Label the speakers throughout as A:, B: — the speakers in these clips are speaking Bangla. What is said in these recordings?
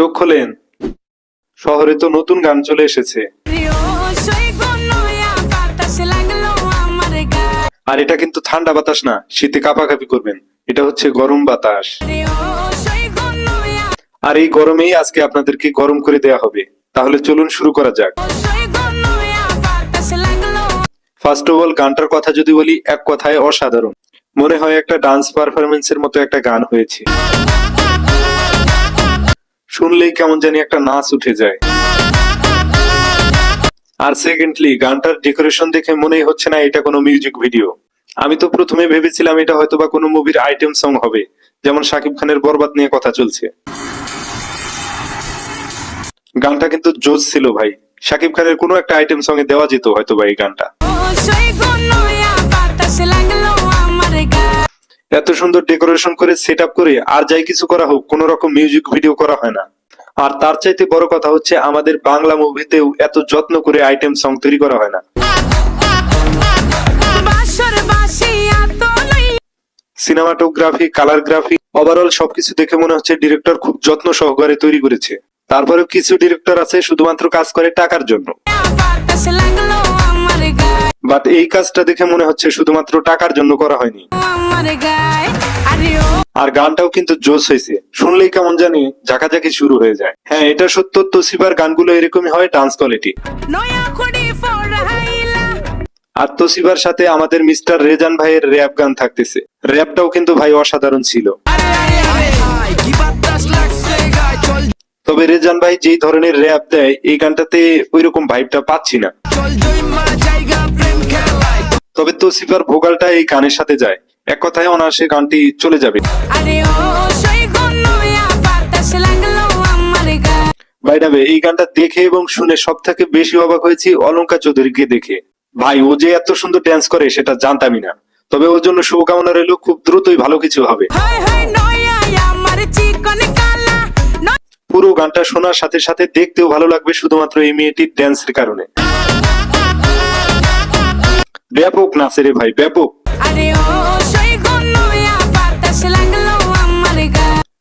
A: চোখ খোলেন। শহরে তো নতুন গান চলে এসেছে। আর এটা কিন্তু ঠান্ডা বাতাস না, শীতে কাঁপাকাঁপি করবেন। এটা হচ্ছে গরম বাতাস। আর এই গরমেই আজকে আপনাদেরকে গরম করে দেয়া হবে। তাহলে চলুন শুরু করা যাক। ফার্স্ট অফ অল গানটার কথা যদি বলি, এক কথায় অসাধারণ। মনে হয় একটা ডান্স পারফরমেন্সের মতো একটা গান হয়েছে। শুনলেই কেমন জানি একটা নাচ উঠে যায়। আর সেকেন্ডলি গানটার ডেকোরেশন দেখে মনেই হচ্ছে না এটা কোনো মিউজিক ভিডিও আমি তো প্রথমে ভেবেছিলাম এটা হয়তো বা কোনো মুভির আইটেম সং হবে, যেমন শাকিব খানের বরবাদ নিয়ে কথা চলছে। গানটা কিন্তু জোস ছিল ভাই। শাকিব খানের কোনো একটা আইটেম সঙ্গে দেওয়া যেত হয়তো বা এই গানটা। এত সুন্দর ডেকোরেশন করে সেট করে আর যাই কিছু করা হোক, কোন রকম মিউজিক ভিডিও করা হয় না। আর তার চাইতে বড় কথা হচ্ছে আমাদের বাংলা মুভিতেও এত যত্ন করে আইটেম সং তৈরি করা হয় না। সিনেমাটোগ্রাফি কালার গ্রাফি ওভারঅল সবকিছু দেখে মনে হচ্ছে ডিরেক্টর খুব যত্ন সহকারে তৈরি করেছে। তারপরেও কিছু ডিরেক্টর আছে শুধুমাত্র কাজ করে টাকার জন্য। বাট এই কাজটা দেখে মনে হচ্ছে শুধুমাত্র টাকার জন্য করা হয়নি।
B: আরে
A: গানটাও কিন্তু জোস হয়েছে। শুনলেই কেমন জানি ঝাঁকাঝাঁকি শুরু হয়ে যায়। হ্যাঁ এটা সত্য তোসিবার গানগুলো এরকমই হয় ডান্স কোয়ালিটি আর তোসিবার সাথে আমাদের মিস্টার রেজান ভাইয়ের র্যাপ গান থাকতেছে। র্যাপটাও কিন্তু ভাই অসাধারণ ছিল। তবে রেজান ভাই যেই ধরনের র্যাপ দেয়, এই গানটাতে ওই রকম ভাইবটা পাচ্ছি না। তবে তোসিফার ভোকালটা এই গানের সাথে যায়। এক কথায় অনায়াসে গানটি চলে যাবে। বাইডাবে এই গানটা দেখে এবং শুনে সব থেকে বেশি অবাক হয়েছি অলঙ্কা চৌধুরীকে দেখে। ভাই ও যে এত সুন্দর ড্যান্স করে সেটা জানতামই না। তবে ওর জন্য শুভকামনা রইল খুব দ্রুতই ভালো কিছু হবে। পুরো গানটা শোনার সাথে সাথে দেখতেও ভালো লাগবে শুধুমাত্র এই মেয়েটির ড্যান্সের কারণে। ব্যাপক নাচে রে ভাই ব্যাপক।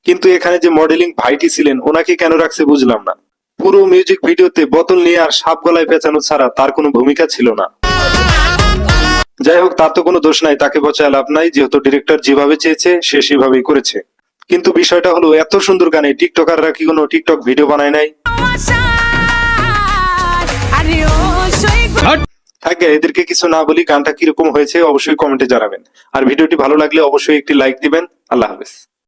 A: কিন্তু এখানে যে মডেলিং ভাইটি ছিলেন ওনাকে কেন রাখছে বুঝলাম না। পুরো মিউজিক ভিডিওতে বোতল নিয়ে আর সাপ গলায় পেঁচানো ছাড়া তার কোনো ভূমিকা ছিল না। যাই হোক তার তো কোনো দোষ নাই তাকে বচায় লাভ নাই যেহেতু ডিরেক্টর যেভাবে চেয়েছে সে সেভাবেই করেছে। কিন্তু বিষয়টা হলো এত সুন্দর গানে টিকটকাররা কি কোনো টিকটক ভিডিও বানায় নাই? থাকে, এদেরকে কিছু না বলি গানটা কীরকম হয়েছে অবশ্যই কমেন্টে জানাবেন। আর ভিডিওটি ভালো লাগলে অবশ্যই একটি লাইক দিবেন। আল্লাহ হাফেজ।